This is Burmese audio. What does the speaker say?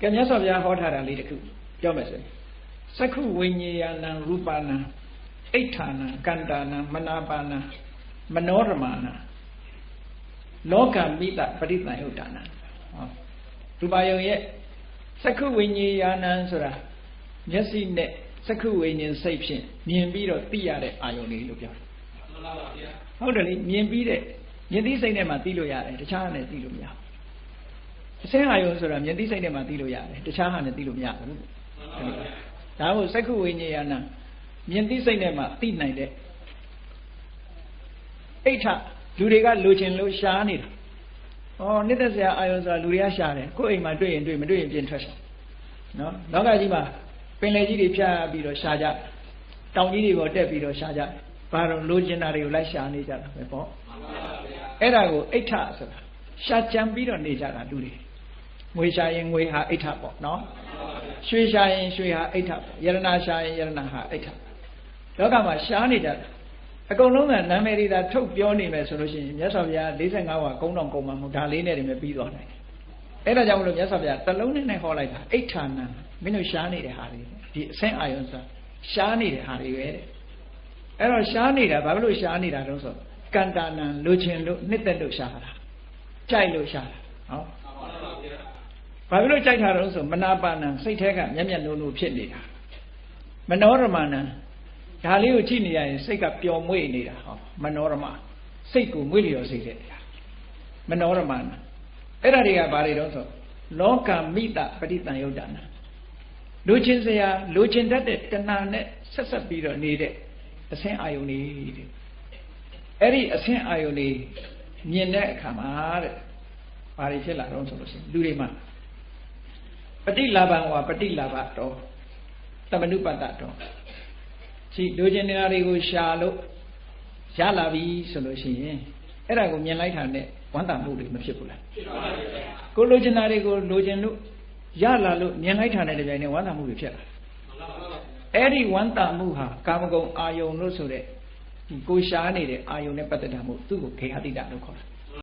ကဲမြတ်စွာဘုရားဟောထားတာလေးတခုပြောမယ်ဆိုရင်သက္ခုဝိညာယနံရူပနံအိဋ္ဌာနံကန္တာနံမနာပါနံမနောရမနံလောကမိတပရိသယုတ်တာနံဟောရူပယုံရဲ့သက္ခုဝိညာယနံဆိုတာမျက်စိနဲ့သက္ခုဝိညာဉ်စိတ်ဖြင့်မြင်ပြီးတော့သိရတဲ့အာယုံလေးလို့ပြောတယ်မှန်ပါပါဗျာဟုတ်တယ်လေမြင်ပြီးတဲ့မြင်သိစိတ်နဲ့မှသိလို့ရတယ်တခြားနဲ့သိလို့မရဘူး အစင်းအာယုံဆိုတာမြင်သိစိတ်နဲ့မှသိလို့ရတယ်တခြားဟာနဲ့သိလို့မရဘူးဒါမို့စက္ခုဝိညာယနာမြင်သိစိတ်နဲ့မှသိနိုင်တဲ့အိဋ္ဌလူတွေကလိုချင်လို့ရှားနေတာဩနှစ်သက်စရာအာယုံဆိုတာလူတွေကရှားတယ်ကိုယ်အိမ်မှာတွေ့ရင်တွေ့မတွေ့ရင်ပြင်ထွက်ရှာနော်လောကကြီးမှာပင်လယ်ကြီးတွေဖြတ်ပြီးတော့ရှားကြတောင်ကြီးတွေပေါ်တက်ပြီးတော့ရှားကြဘာလို့လိုချင်တာတွေကိုလိုက်ရှားနေကြတာပဲပေါ့အဲ့ဒါကိုအိဋ္ဌဆိုတာရှာကြံပြီးတော့နေကြတာလူတွေ ငွေရှာရင်ငွေဟာအိဋ္ဌပေါ့နော်ရွှေရှာရင်ရွှေဟာအိဋ္ဌပေါ့ယရနာရှာရင်ယရနာဟာအိဋ္ဌလောကမှာရှားနေကြတာအကုန်လုံးကနာမည်တွေသာထုတ်ပြောနေမယ်ဆိုလို့ရှိရင်မြတ်စွာဘုရား45ဝါကုန်းတော်ကုန်းမှာမဟုတ်ဒါလေးနဲ့တည်းပဲပြီးသွားနိုင်တယ်အဲ့ဒါကြောင့်မလို့မြတ်စွာဘုရားတလုံးနဲ့နဲ့ဟောလိုက်တာအိဋ္ဌာနံမင်းတို့ရှားနေတဲ့ဟာတွေဒီအဆင့်အာယုံဆိုရှားနေတဲ့ဟာတွေပဲတဲ့အဲ့တော့ရှားနေတာဘာလို့ရှားနေတာတုံးဆိုကန္တာနံလိုချင်လို့နှစ်သက်လို့ရှားတာကြိုက်လို့ရှားတာဟော ဘာလို့ကြိုက်တာတုံးဆိုမနာပါဏံစိတ်ထဲကမျက်မျက်နှုံနှုံဖြစ်နေတာမနောရမဏံဒါလေးကိုကြည့်နေရရင်စိတ်ကပျော်မွေ့နေတာဟောမနောရမစိတ်ကိုမွေ့လျော်စေတဲ့တရားမနောရမဏအဲ့ဒါတွေကဘာတွေတော့ဆိုလောကမိတပရိတန်ယုတ်တာနာလိုချင်စရာလိုချင်တတ်တဲ့တဏှာနဲ့ဆက်ဆက်ပြီးတော့နေတဲ့အဆင်းအာယုန်လေးတဲ့အဲ့ဒီအဆင်းအာယုန်လေးမြင်တဲ့အခါမှာတဲ့ဘာတွေဖြစ်လာတော့ဆိုလို့ရှိရင်လူတွေမှာ ပฏิလာဘံဝါပฏิလာဘတော်တမနုပတ္တတော်ရှိလိုချင်နေတာတွေကိုရှာလို့ရလာပြီဆိုလို့ရှိရင်အဲ့ဒါကိုမြင်လိုက်တာနဲ့ဝမ်းသာမှုတွေမဖြစ်ဘူးလားဖြစ်ပါပါဗျာကိုလိုချင်တာတွေကိုလိုချင်လို့ရလာလို့မြင်လိုက်တာနဲ့တပြိုင်နက်ဝမ်းသာမှုတွေဖြစ်လာအဲ့ဒီဝမ်းသာမှုဟာကာမဂုဏ်အာယုံလို့ဆိုတဲ့ဒီကိုရှားနေတဲ့အာယုံနဲ့ပတ်သက်တာမို့သူ့ကိုခေဟတိတလို့ခေါ်တာ